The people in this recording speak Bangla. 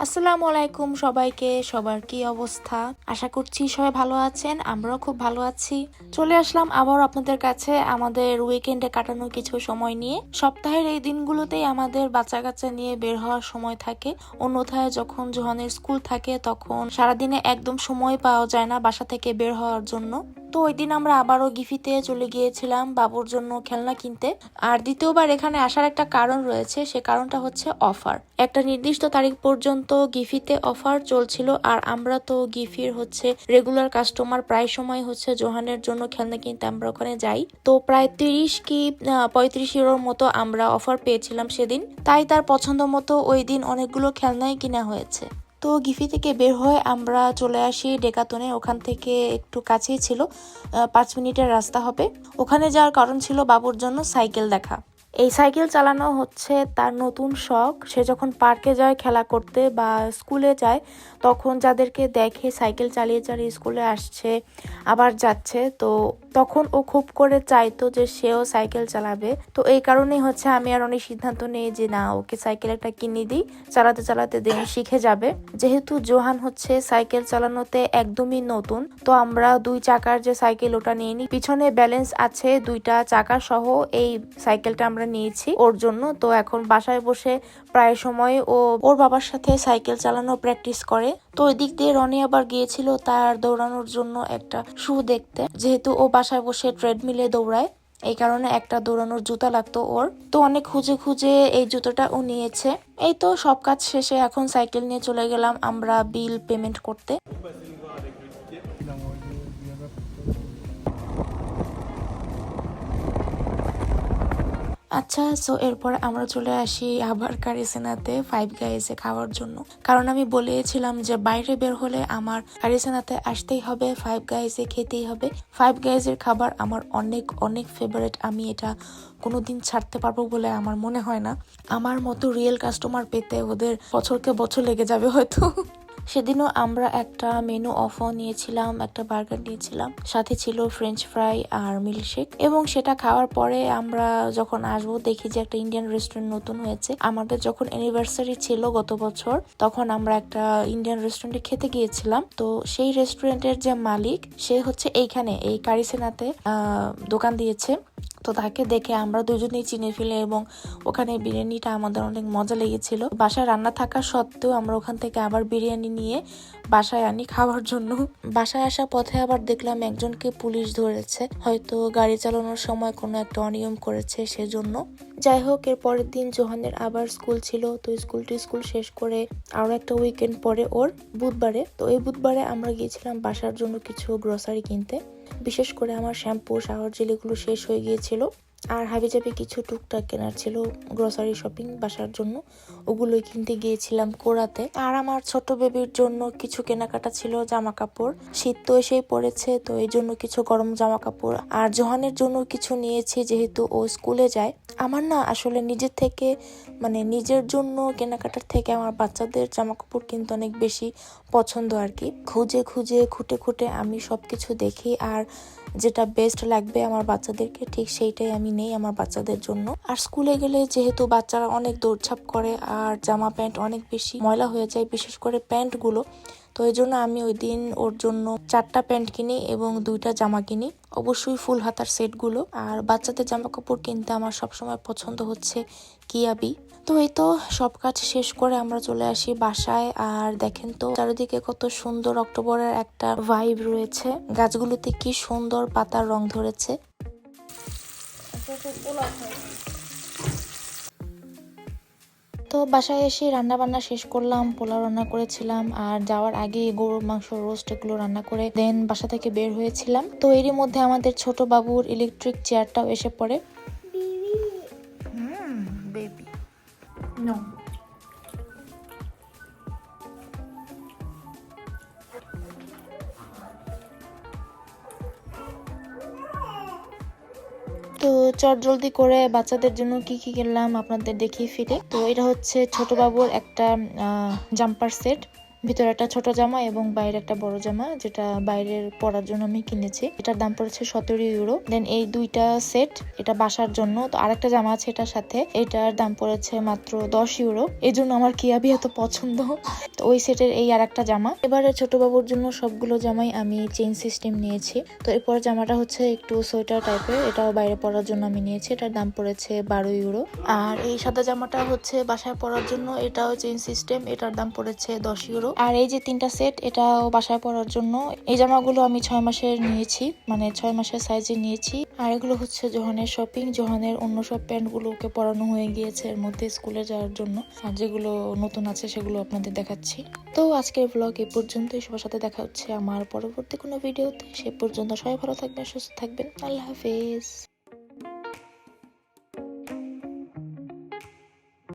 আসসালামু আলাইকুম সবাইকে, সবার কি অবস্থা? আশা করছি সবাই ভালো আছেন, আমরাও খুব ভালো আছি। চলে আসলাম আবার আপনাদের কাছে আমাদের উইকেন্ডে কাটানোর কিছু সময় নিয়ে। সপ্তাহের এই দিনগুলোতেই আমাদের বাচ্চা কাচ্চা নিয়ে বের হওয়ার সময় থাকে। অন্যথায় যখন জোহানের স্কুল থাকে তখন সারাদিনে একদম সময় পাওয়া যায় না বাসা থেকে বের হওয়ার জন্য। তো ওই দিন আমরা আবারও গিফিতে চলে গিয়েছিলাম বাবুর জন্য খেলনা কিনতে। আর দ্বিতীয়বার এখানে আসার একটা কারণ রয়েছে, সে কারণটা হচ্ছে অফার। একটা নির্দিষ্ট তারিখ পর্যন্ত গিফিতে অফার চলছিল, আর আমরা তো গিফির হচ্ছে রেগুলার কাস্টমার প্রায় সময় হচ্ছে জোহানের জন্য খেলনা কিনতে আমরা ওখানে যাই। তো প্রায় তিরিশ কি পঁয়ত্রিশ ইউরোর মতো আমরা অফার পেয়েছিলাম সেদিন। তাই তার পছন্দ মতো ওই দিন অনেকগুলো খেলনাই কিনা হয়েছে। তো গিফি থেকে বের হয়ে আমরা চলে আসি ডেকাতনে। ওখান থেকে একটু কাছেই ছিল। পাঁচ মিনিটের রাস্তা হবে। ওখানে যাওয়ার কারণ ছিল বাবুর জন্য সাইকেল দেখা। এই সাইকেল চালানো হচ্ছে তার নতুন শখ। সে যখন পার্কে যায়, খেলা করতে বা স্কুলে যায়, তখন যাদেরকে দেখে সাইকেল চালিয়ে চালিয়ে স্কুলে আসছে, আবার যাচ্ছে। তো তখন ও খুব করে চাইতো যে সেও সাইকেল চালাবে। তো এই কারণেই হচ্ছে আমি আর অনেক সিদ্ধান্ত নেই যে না ওকে সাইকেল একটা কিনে দিই চালাতে চালাতে দিন শিখে যাবে। যেহেতু জোহান হচ্ছে সাইকেল চালানোতে একদমই নতুন তো আমরা দুই চাকার যে সাইকেল ওটা নিয়ে নিই। পিছনে ব্যালেন্স আছে দুইটা চাকা সহ এই সাইকেলটা আমরা নিয়েছি ওর জন্য। তো এখন বাসায় বসে প্রায় সময় ও ওর বাবার সাথে সাইকেল চালানো প্র্যাকটিস করে। তো ওই দিক দিয়ে রনি আবার গিয়েছিল তার দৌড়ানোর জন্য একটা শু দেখতে। যেহেতু ও বাসায় বসে ট্রেডমিলে দৌড়ায়। এই কারণে একটা দৌড়ানোর জুতা লাগতো ওর। তো অনেক খুঁজে খুঁজে এই জুতোটা ও নিয়েছে। এই তো সব কাজ শেষে এখন সাইকেল নিয়ে চলে গেলাম আমরা বিল পেমেন্ট করতে। আচ্ছা সো এরপর আমরা চলে আসি আবার কারিসেনাতে ফাইভ গাইজে খাওয়ার জন্য। কারণ আমি বলেছিলাম যে বাইরে বের হলে আমার কারিসেনাতে আসতেই হবে ফাইভ গাইজে খেতেই হবে। ফাইভ গাইজের খাবার আমার অনেক অনেক ফেভারিট আমি এটা কোনোদিন ছাড়তে পারব বলে আমার মনে হয় না। আমার মতো রিয়েল কাস্টমার পেতে ওদের বছরকে বছর লেগে যাবে হয়তো। সেদিনও আমরা একটা মেনু অফও নিয়েছিলাম, একটা বার্গার নিয়েছিলাম। সাথে ছিল ফ্রেঞ্চ ফ্রাই আর মিল্কশেক এবং সেটা খাওয়ার পরে আমরা যখন আসব, দেখি যে একটা ইন্ডিয়ান রেস্টুরেন্ট নতুন হয়েছে। আমাদের যখন অ্যানিভার্সারি ছিল গত বছর, তখন আমরা একটা ইন্ডিয়ান রেস্টুরেন্টে খেতে গিয়েছিলাম। তো সেই রেস্টুরেন্টের যে মালিক, সে হচ্ছে এইখানে, এই কারিসেনাতে দোকান দিয়েছে। তো তাকে দেখে আমরা দুজনেই চিনে ফেলি এবং ওখানে বিরিয়ানিটা আমাদের অনেক মজা লেগেছিল। বাসায় রান্না থাকা সত্ত্বেও আমরা ওখান থেকে আবার বিরিয়ানি নিয়ে বাসায় আনি খাওয়ার জন্য। বাসায় আসা পথে আবার দেখলাম একজনকে পুলিশ ধরেছে। হয়তো গাড়ি চালানোর সময় কোনো একটা অনিয়ম করেছে সেজন্য। যাই হোক এর পরের দিন জোহানের আবার স্কুল ছিল, তো স্কুলটি স্কুল শেষ করে আরও একটা উইকেন্ড পরে ওর বুধবারে। তো এই বুধবারে আমরা গিয়েছিলাম বাসার জন্য কিছু গ্রোসারি কিনতে। বিশেষ করে আমার শ্যাম্পু, শাওয়ার জেলিগুলো শেষ হয়ে গিয়েছিল। আর হাবিজাবি কিছু টুকটাক কেনার ছিল গ্রোসারি শপিং বাসার জন্য। ওগুলোই কিনতে গিয়েছিলাম কোরাতে। আর আমার ছোট বেবির জন্য কিছু কেনাকাটা ছিল জামা কাপড় শীত তো এসেই পড়েছে, তো এই জন্য কিছু গরম জামা কাপড় আর জোহানের জন্য কিছু নিয়েছি, যেহেতু ও স্কুলে যায় আমার না আসলে নিজের থেকে মানে নিজের জন্য কেনাকাটার থেকে আমার বাচ্চাদের জামা কাপড় কিন্তু অনেক বেশি পছন্দ আর কি। খুঁজে খুঁজে, খুঁটে খুঁটে আমি সব কিছু দেখি আর যেটা বেস্ট লাগবে আমার বাচ্চাদেরকে, ঠিক সেইটাই আমি নেই আমার বাচ্চাদের জন্য। আর স্কুলে গেলে যেহেতু বাচ্চারা অনেক দৌড়ঝাঁপ করে আর জামা প্যান্ট অনেক বেশি ময়লা হয়ে যায়, বিশেষ করে প্যান্টগুলো, তো এই জন্য আমি ওই দিন ওর জন্য চারটা প্যান্ট কিনি এবং দুইটা জামা কিনি। অবশ্যই ফুল হাতার সেটগুলো। আর বাচ্চাদের জামা কাপড় কিনতে আমার সবসময় পছন্দ হচ্ছে কিয়াবি। তো এই তো সব কাজ শেষ করে আমরা চলে আসি বাসায়। আর দেখেন তো, চারিদিকে কত সুন্দর অক্টোবরের একটা ভাইব রয়েছে। গাছগুলোতে কি সুন্দর পাতার রং ধরেছে। তো বাসায় এসে রান্না বান্না শেষ করলাম পোলাও রান্না করেছিলাম আর যাওয়ার আগে গরুর মাংস রোস্ট এগুলো রান্না করে দেন বাসা থেকে বের হয়েছিলাম। তো এরই মধ্যে আমাদের ছোট বাবুর ইলেকট্রিক চেয়ারটাও এসে পড়ে। বেবি তো চট জলদি করে বাচ্চাদের জন্য কি কি কিনলাম আপনাদের দেখিয়ে ফিরে তো এটা হচ্ছে ছোট বাবুর একটা জাম্পার সেট ভিতরে একটা ছোট জামা এবং বাইরে একটা বড় জামা, যেটা বাইরের পরার জন্য আমি কিনেছি। এটার দাম পড়েছে সতেরো ইউরো। দেন এই দুইটা সেট এটা বাসার জন্য। তো আরেকটা জামা আছে এটার সাথে। এটার দাম পড়েছে মাত্র দশ ইউরো। এই জন্য আমার কিয়াবি এত পছন্দ। তো ওই সেটের এই আর একটা জামা। এবারে ছোট বাবুর জন্য সবগুলো জামাই আমি চেইন সিস্টেম নিয়েছি। তো এরপর জামাটা হচ্ছে একটু সোয়েটার টাইপের এটাও বাইরে পরার জন্য আমি নিয়েছি। এটার দাম পড়েছে বারো ইউরো। আর এই সাদা জামাটা হচ্ছে বাসায় পরার জন্য। এটাও চেইন সিস্টেম এটার দাম পড়েছে দশ ইউরো। আর এই যে তিনটা সেট এটাও বাসায় পরার জন্য। এই জামাগুলো আমি ছয় মাসের নিয়েছি মানে ছয় মাসের সাইজে নিয়েছি। আর এগুলো হচ্ছে জোহানের শপিং জোহানের অন্য সব প্যান্টগুলোকে পরানো হয়ে গিয়েছে এর মধ্যে স্কুলে যাওয়ার জন্য। আর যেগুলো নতুন আছে সেগুলো আপনাদের দেখাচ্ছি। তো আজকের ব্লগ এই পর্যন্তই, সবার সাথে দেখা হচ্ছে আমার পরবর্তী কোনো ভিডিওতে সে পর্যন্ত সবাই ভালো থাকবেন, সুস্থ থাকবেন। আল্লাহ হাফেজ।